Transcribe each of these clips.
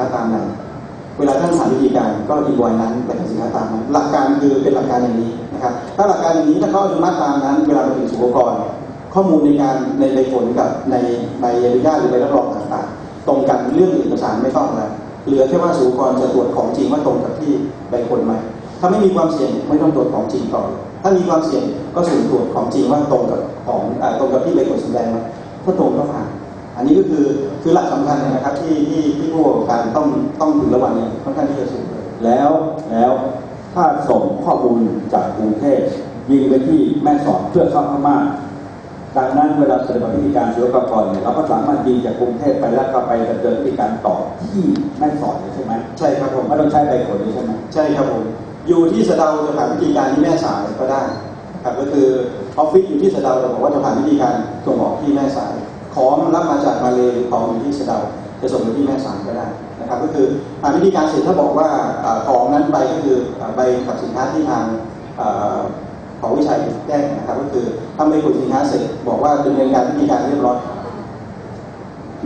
ค้าตามนั้นเวลาท่านสั่งวิธีการก็อินวอยนั้นไปทำสินค้าตามนั้นหลักการคือเป็นหลักการอย่างนี้นะครับ ถ้าหลักการอย่างนี้ถ้าเขาอนุมัติตามนั้น เวลาไปถึงสุขกรข้อมูลในการในใบผลกับในใบอนุญาตหรือใบรับรองต่างๆ ตรงกันเรื่องเอกสารไม่ต้องแล้วเหลือแค่ว่าสุขกรจะตรวจของจริงว่าตรงกับที่ใบผลไหมถ้าไม่มีความเสี่ยงไม่ต้องตรวจของจริงต่อ ถ้ามีความเสี่ยงก็สุ่มตรวจของจริงว่าตรงกับของอตรงกับที่ใบผลแสดงไหมถ้าตรงก็ผ่าน อันนี้ก็คือคือหลักสำคัญนะครับที่ที่ที่ผู้ประกอบการต้องต้องถึงระหว่างนี้ค่อนข้างที่จะสูงเลยแล้วแล้วถ้าส่งข้อมูลจากกรุงเทพยิงไปที่แม่สอดเพื่อเข้าพม่าดังนั้นเวลาปฏิบัติพิธีการศิลปากรเนี่ยเราก็สามารถยิงจากกรุงเทพไปแล้วก็ไปดำเนินพิธีการต่อที่แม่สอดเลยใช่ไหมใช่ครับผมไม่ต้องใช้ใบขนเลยใช่ไหมใช่ครับผมอยู่ที่สะเดาจะผ่านวิธีการที่แม่สายก็ได้ครับก็คือออฟฟิศอยู่ที่สะเดาแต่บอกว่าจะผ่านวิธีการส่งออกที่แม่สาย ของรับมาจากมาเลยของอยู่ที่สะเดาจะส่งไปที่แม่สายก็ได้นะครับ ก็คือผ่านวิธีการเสร็จถ้าบอกว่าของนั้นไปก็คือใบขับสินค้าที่ทางของวิชัยแจ้งนะครับ ก็คือทำใบขนสินค้าเสร็จบอกว่าดำเนินการวิธีการเรียบร้อย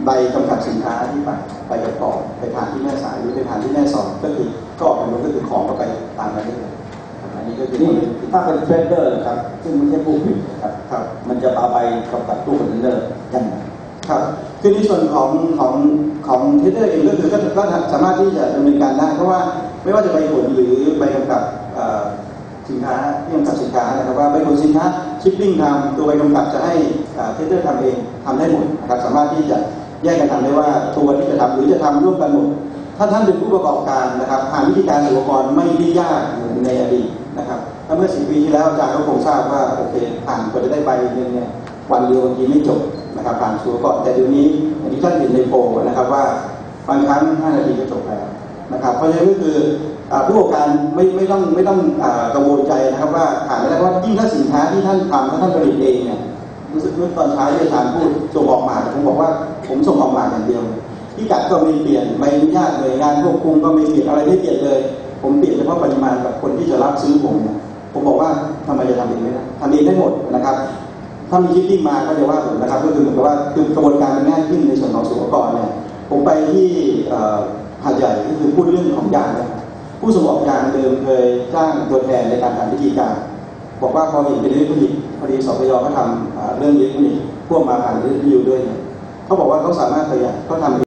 ใบกำกับสินค้าที่ไปไปประกอบไปผ่านที่แม่สายหรือไปผ่านที่แม่สอดก็คือก็ออกมาก็คือของก็ไปตามนั้เลยครับ อันนี้ก็คือนี่ถ้าเป็นเทรดเดอร์นะครับ ซึ่งไม่ใช่ผู้ผลิตนะครับครับ มันจะเอาไปกำกับตู้คอนเทนเนอร์ยังไงครับคือในส่วนของของของเทเดอร์เองก็คือก็ก็สามารถที่จะดำเนินการได้ เพราะว่าไม่ว่าจะใบผลหรือใบกำกับเอ่อสินค้าที่กำกับสินค้านะครับว่าใบผลสินค้าชิปปิ้งทำตัวใบกำกับจะให้เทเดอร์ทำเองทำได้หมดนะครับสามารถที่จะแยกกันทำได้ว่าตัวที่จะทำหรือจะทำร่วมกันหมด ถ้าท่านเป็นผู้ประกอบการนะครับผ่านวิธีการอุปกรณ์ไม่ได้ยากเหมือนในอดีตนะครับถ้าเมื่อสิบปีที่แล้วอาจารย์ก็คงทราบว่าโอเคผ่านกว่าจะได้ใบนึงเนี่ยวันเดียวบางทีไม่จบนะครับผ่านชัวร์ก่อนแต่เดี๋ยวนี้อย่างที่ท่านเห็นในโพลนะครับว่าบางครั้ง5นาทีก็จบแล้วนะครับเพราะฉะนั้นก็คือผู้ประกอบการไม่ไม่ต้องไม่ต้องกังวลใจนะครับว่าผ่านไม่ได้เพราะยิ่งถ้าสินค้าที่ท่านทำถ้าท่านผลิตเองเนี่ยรู้สึกเมื่อตอนเช้าที่อาจารย์พูดส่งออกมาผมบอกว่าผมส่งออกมาอย่างเดียว พิกัดก็ไม่เปลี่ยนใบอนุญาตหน่วยงานควบคุมก็ไม่เปลี่ยนอะไรไม่เปลี่ยนเลย ผมเปลี่ยนเฉพาะปริมาณกับคนที่จะรับซื้อผมเนี่ยผมบอกว่าทำไมจะทำเองไม่ได้ทำเองได้หมดนะครับถ้ามีชิปปิ้งมาก็จะว่าผมนะครับ ก็คือเหมือนกับว่าคือกระบวนการมันง่ายขึ้นในส่วนของสุขกรเนี่ยผมไปที่หาดใหญ่ก็คือพูดเรื่องของยางนะครับผู้ส่งออกยางเดิมเคยจ้างตัวแทนในการทำพิธีการบอกว่าพอเห็นเป็นเรื่องผลิตพอดีสปยก็ทำเรื่องเลี้ยงผลิตพวกมาผ่านเรื่องรีวิวด้วยเนี่ยเขาบอกว่าเขาสามารถประหยัดเขาทำ